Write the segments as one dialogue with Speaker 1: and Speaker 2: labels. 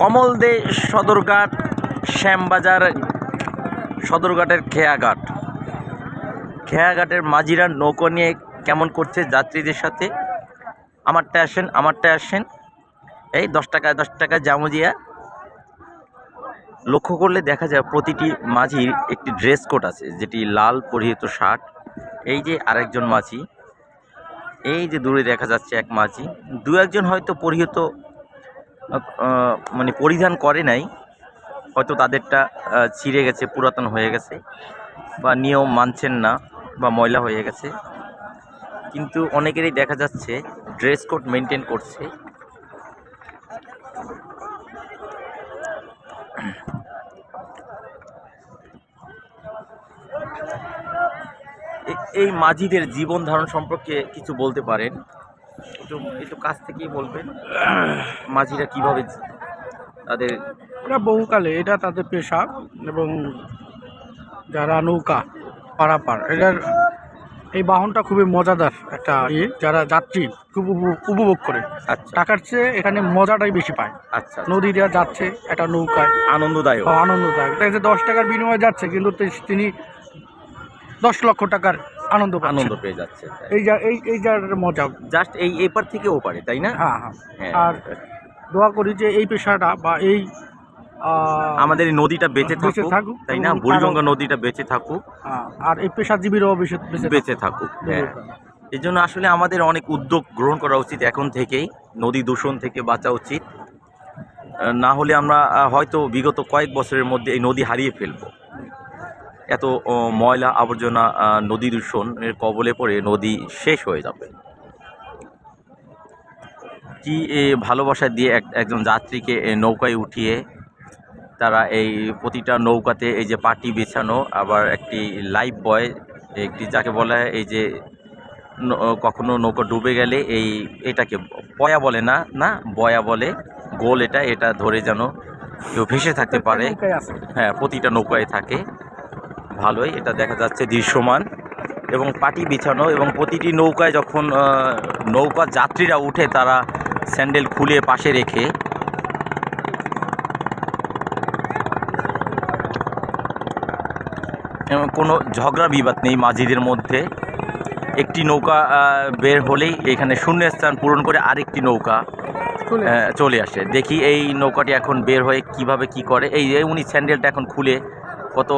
Speaker 1: কমলদে সদরঘাট, শ্যামবাজার সদরঘাটের খেয়াঘাট। খেয়াঘাটের মাঝিরা নৌকো নিয়ে কেমন করছে যাত্রীদের সাথে? আমারটা আসেন আমারটা আসেন। এই দশ টাকা দশ টাকা জামুজিয়া লক্ষ্য করলে দেখা যায় প্রতিটি মাঝির একটি ড্রেস কোড আছে, যেটি লাল পরিহিত শার্ট। এই যে আরেকজন মাঝি। এই যে দূরে দেখা যাচ্ছে এক মাঝি। দু একজন হয়তো পরিহিত মানে পরিধান করে নাই। হয়তো তাদেরটা ছিঁড়ে গেছে, পুরাতন হয়ে গেছে, বা নিয়ম মানছেন না, বা ময়লা হয়ে গেছে। কিন্তু অনেকেরই দেখা যাচ্ছে ড্রেস কোড মেনটেন করছে। এই মাঝিদের জীবন ধারণ সম্পর্কে কিছু বলতে পারেন। একটু একটু কাছ থেকেই বলবেন মাঝিরা কীভাবে তাদের
Speaker 2: এটা বহুকালে এটা তাদের পেশা এবং যারা নৌকা পারাপার এটার এই বাহনটা খুবই মজাদার একটা ইয়ে যারা যাত্রী খুব উপভোগ- করে।
Speaker 1: আচ্ছা।
Speaker 2: টাকার চেয়ে এখানে মজাটাই বেশি পায়।
Speaker 1: আচ্ছা
Speaker 2: নদী দেওয়া যাচ্ছে একটা নৌকায়।
Speaker 1: আনন্দদায়ক।
Speaker 2: আনন্দদায়ক। তাই যে দশ টাকার বিনিময়ে যাচ্ছে কিন্তু তিনি দশ লক্ষ টাকার আনন্দ
Speaker 1: আনন্দ পেয়ে যাচ্ছে
Speaker 2: এই যা এই এই যার মজা।
Speaker 1: জাস্ট এই এপার থেকে ওপারে তাই না?
Speaker 2: হ্যাঁ হ্যাঁ।
Speaker 1: হ্যাঁ।
Speaker 2: আর দোয়া করি যে এই পেশাটা বা এই
Speaker 1: আমাদের এই নদীটা বেঁচে থাকুক তাই না? বুড়িগঙ্গা নদীটা বেঁচে থাকুক।
Speaker 2: আর এই পেশাজীবীরাও বেঁচে বেঁচে
Speaker 1: বেঁচে থাকুক হ্যাঁ। এই জন্য আসলে আমাদের অনেক উদ্যোগ গ্রহণ করা উচিত এখন থেকেই নদী দূষণ থেকে বাঁচা উচিত। না হলে আমরা হয়তো বিগত কয়েক বছরের মধ্যে এই নদী হারিয়ে ফেলব। এত ময়লা আবর্জনা নদী দূষণের কবলে পড়ে নদী শেষ হয়ে যাবে। কি ভালোবাসা দিয়ে এক একজন যাত্রীকে নৌকায় উঠিয়ে তারা এই প্রতিটা নৌকাতে এই যে পাটি বিছানো আবার একটি লাইফ বয় একটি যাকে বলা হয় এই যে কখনো নৌকা ডুবে গেলে এই এটাকে পয়া বলে না না বয়া বলে গোল এটা এটা ধরে যেন কেউ ভেসে থাকতে পারে। হ্যাঁ প্রতিটা নৌকায় থাকে। ভালোই এটা দেখা যাচ্ছে দৃশ্যমান। এবং পাটি বিছানো এবং প্রতিটি নৌকায় যখন নৌকা যাত্রীরা উঠে তারা স্যান্ডেল খুলে পাশে রেখে। এবং কোনো ঝগড়া বিবাদ নেই মাঝিদের মধ্যে। একটি নৌকা বের হলেই এখানে শূন্য স্থান পূরণ করে আরেকটি নৌকা
Speaker 2: চলে
Speaker 1: আসে। দেখি এই নৌকাটি এখন বের হয়ে কীভাবে কি করে। এই উনি স্যান্ডেলটা এখন খুলে কত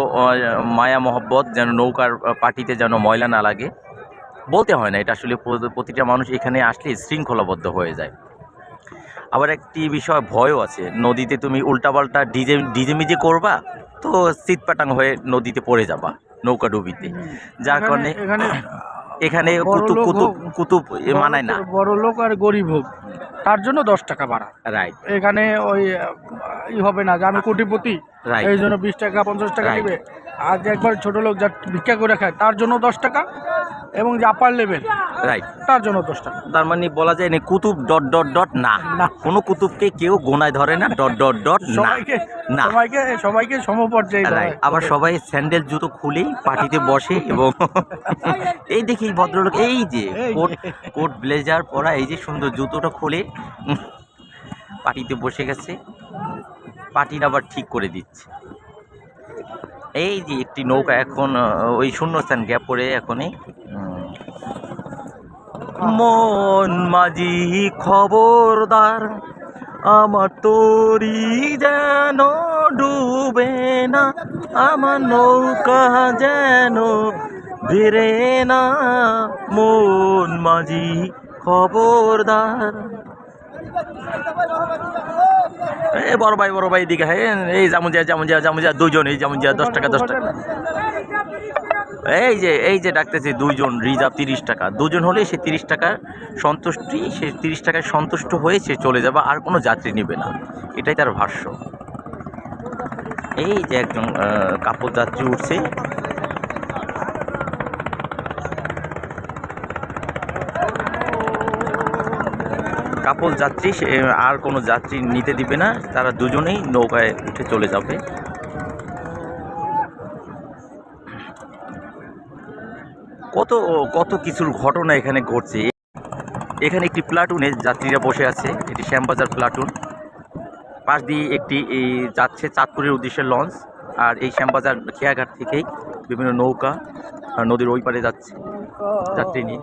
Speaker 1: মায়া মহব্বত যেন নৌকার পাটিতে যেন ময়লা না লাগে। বলতে হয় না এটা আসলে প্রতিটা মানুষ এখানে আসলে শৃঙ্খলাবদ্ধ হয়ে যায়। আবার একটি বিষয় ভয়ও আছে। নদীতে তুমি উল্টাপাল্টা ডিজে ডিজেমিজে করবা তো সিটপাটাং হয়ে নদীতে পড়ে যাবা নৌকা ডুবিতে। যার কারণে
Speaker 2: এখানে
Speaker 1: কুতুব কুতুব কুতুব মানায় না।
Speaker 2: বড় লোক আর গরিব হোক তার জন্য দশ টাকা বাড়া
Speaker 1: রাইট
Speaker 2: এখানে ওই ই হবে না যে আমি কোটিপতি।
Speaker 1: Right.
Speaker 2: এই জন্য বিশ টাকা পঞ্চাশ টাকা
Speaker 1: Right.
Speaker 2: নেবে আর যে একবার ছোট লোক যা ভিক্ষা করে খায় তার জন্য দশ টাকা এবং যে আপার লেভেল
Speaker 1: রাইট
Speaker 2: তার জন্য দশ টাকা।
Speaker 1: তার মানে বলা যায় না কুতুব ডট ডট ডট না।
Speaker 2: না।
Speaker 1: কোনো কুতুবকে কেউ গোনায় ধরে না ডট ডট ডট না।
Speaker 2: সবাইকে
Speaker 1: না।
Speaker 2: সবাইকে সবাইকে সমপর্যায়ে ধরে।
Speaker 1: রাইট আবার সবাই স্যান্ডেল জুতো খুলেই পার্টিতে বসে এবং এই দেখি এই ভদ্রলোক এই যে
Speaker 2: এই
Speaker 1: কোট কোট ব্লেজার পরা এই যে সুন্দর জুতোটা খুলে পার্টিতে বসে গেছে। পার্টির আবার ঠিক করে দিচ্ছে। এই যে একটি নৌকা এখন ওই শূন্যস্থান গ্যাপ করে এখনই মন মাঝি খবরদার, আমার তরি যেন ডুবে না, আমার নৌকা যেন বেরে না, মন মাঝি খবরদার। এ বড় ভাই বড় ভাই দিকে হ্যাঁ এই জামুজিয়া জামুজিয়া জামুজিয়া দুজন এই জামুজিয়া দশ টাকা দশ টাকা। এই যে এই যে ডাকতেছে দুইজন রিজার্ভ তিরিশ টাকা। দুজন হলে সে তিরিশ টাকা সন্তুষ্টি, সে তিরিশ টাকায় সন্তুষ্ট হয়ে সে চলে যাবে, আর কোনো যাত্রী নেবে না। এটাই তার ভাষ্য। এই যে একজন কাপড় যাত্রী উঠছে কাপড় যাত্রী আর কোনো যাত্রী নিতে দিবে না। তারা দুজনেই নৌকায় উঠে চলে যাবে। কত কত কিছুর ঘটনা এখানে ঘটছে। এখানে একটি প্লাটুনে যাত্রীরা বসে আছে। এটি শ্যামবাজার প্লাটুন।
Speaker 2: পাশ দিয়ে একটি এই যাচ্ছে চাঁদপুরের উদ্দেশ্যে লঞ্চ। আর এই শ্যামবাজার খেয়াঘাট থেকেই বিভিন্ন নৌকা নদীর ওই পারে যাচ্ছে যাত্রী নিয়ে।